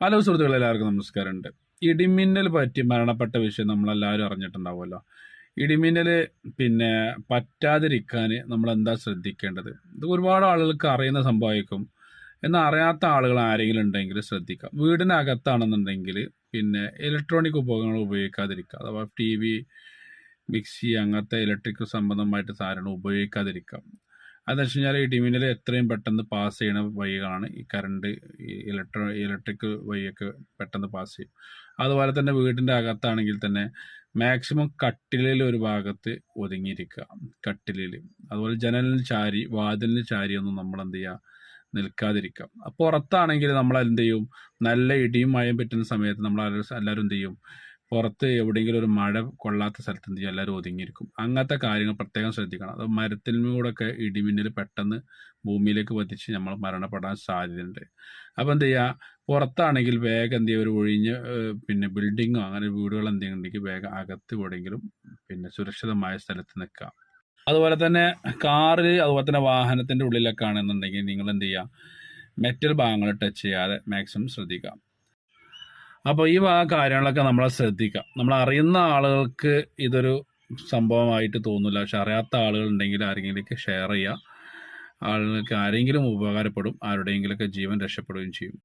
Hello സുഹൃത്തുക്കൾ എല്ലാവർക്കും നമസ്കാരമുണ്ട്. ഇടിമിന്നൽ പറ്റി മരണപ്പെട്ട വിഷയം നമ്മളെല്ലാവരും അറിഞ്ഞിട്ടുണ്ടാവുമല്ലോ. ഇടിമിന്നൽ പിന്നെ പറ്റാതിരിക്കാൻ നമ്മൾ എന്താ ശ്രദ്ധിക്കേണ്ടത്? ഇത് ഒരുപാട് ആളുകൾക്ക് അറിയുന്ന സംഭവമായിരിക്കും. എന്നാൽ അറിയാത്ത ആളുകൾ ആരെങ്കിലും ഉണ്ടെങ്കിൽ ശ്രദ്ധിക്കാം. വീടിനകത്താണെന്നുണ്ടെങ്കിൽ പിന്നെ ഇലക്ട്രോണിക് ഉപകരണങ്ങൾ ഉപയോഗിക്കാതിരിക്കുക അഥവാ ടി വി മിക്സി അങ്ങനത്തെ ഇലക്ട്രിക് സംബന്ധമായിട്ട് സാധനങ്ങൾ ഉപയോഗിക്കാതിരിക്കാം. അതെന്ന് വെച്ച് കഴിഞ്ഞാൽ ഈ ഡിമിനിൽ എത്രയും പെട്ടെന്ന് പാസ് ചെയ്യുന്ന വഴികളാണ്. ഈ കറണ്ട് ഇലക്ട്രോ ഇലക്ട്രിക് വഴിയൊക്കെ പെട്ടെന്ന് പാസ് ചെയ്യും. അതുപോലെ തന്നെ വീടിന്റെ അകത്താണെങ്കിൽ തന്നെ മാക്സിമം കട്ടിലിൽ ഒരു ഭാഗത്ത് ഒതുങ്ങിയിരിക്കുക. കട്ടിലിൽ അതുപോലെ ജനലിന് ചാരി വാതിലിന് ചാരി ഒന്നും നമ്മൾ എന്ത് ചെയ്യുക? നിൽക്കാതിരിക്കാം പുറത്താണെങ്കിൽ നമ്മൾ എന്ത് ചെയ്യും? നല്ല ഇടിയും മഴയും പറ്റുന്ന സമയത്ത് നമ്മൾ എല്ലാവരും എന്ത് ചെയ്യും? പുറത്ത് എവിടെയെങ്കിലും ഒരു മഴ കൊള്ളാത്ത സ്ഥലത്ത് എന്ത് ചെയ്യും എല്ലാവരും ഒതുങ്ങിയിരിക്കും. അങ്ങനത്തെ കാര്യങ്ങൾ പ്രത്യേകം ശ്രദ്ധിക്കണം. അത് മരത്തിലൂടെയൊക്കെ ഇടിമിന്നൽ പെട്ടെന്ന് ഭൂമിയിലേക്ക് പതിച്ച് നമ്മൾ മരണപ്പെടാൻ സാധ്യതയുണ്ട്. അപ്പോൾ എന്ത് ചെയ്യുക പുറത്താണെങ്കിൽ വേഗം എന്ത് ചെയ്യുക ഒരു ഒഴിഞ്ഞ് പിന്നെ ബിൽഡിങ്ങോ അങ്ങനെ വീടുകൾ എന്തെങ്കിലും ഉണ്ടെങ്കിൽ വേഗം അകത്ത് എവിടെയെങ്കിലും പിന്നെ സുരക്ഷിതമായ സ്ഥലത്ത് നിൽക്കുക. അതുപോലെ തന്നെ കാറിൽ അതുപോലെ തന്നെ വാഹനത്തിന്റെ ഉള്ളിലൊക്കെ ആണെന്നുണ്ടെങ്കിൽ നിങ്ങൾ എന്ത് ചെയ്യുക? മെറ്റൽ ഭാഗങ്ങൾ ടച്ച് ചെയ്യാതെ മാക്സിമം ശ്രദ്ധിക്കുക. അപ്പോൾ ഈ വക കാര്യങ്ങളൊക്കെ നമ്മളെ ശ്രദ്ധിക്കാം. നമ്മൾ അറിയുന്ന ആളുകൾക്ക് ഇതൊരു സംഭവമായിട്ട് തോന്നില്ല പക്ഷെ അറിയാത്ത ആളുകൾ ഉണ്ടെങ്കിൽ ആരെങ്കിലുമൊക്കെ ഷെയർ ചെയ്യുക ആളുകൾക്ക് ആരെങ്കിലും ഉപകാരപ്പെടും. ആരുടെയെങ്കിലൊക്കെ ജീവൻ രക്ഷപ്പെടുകയും ചെയ്യും.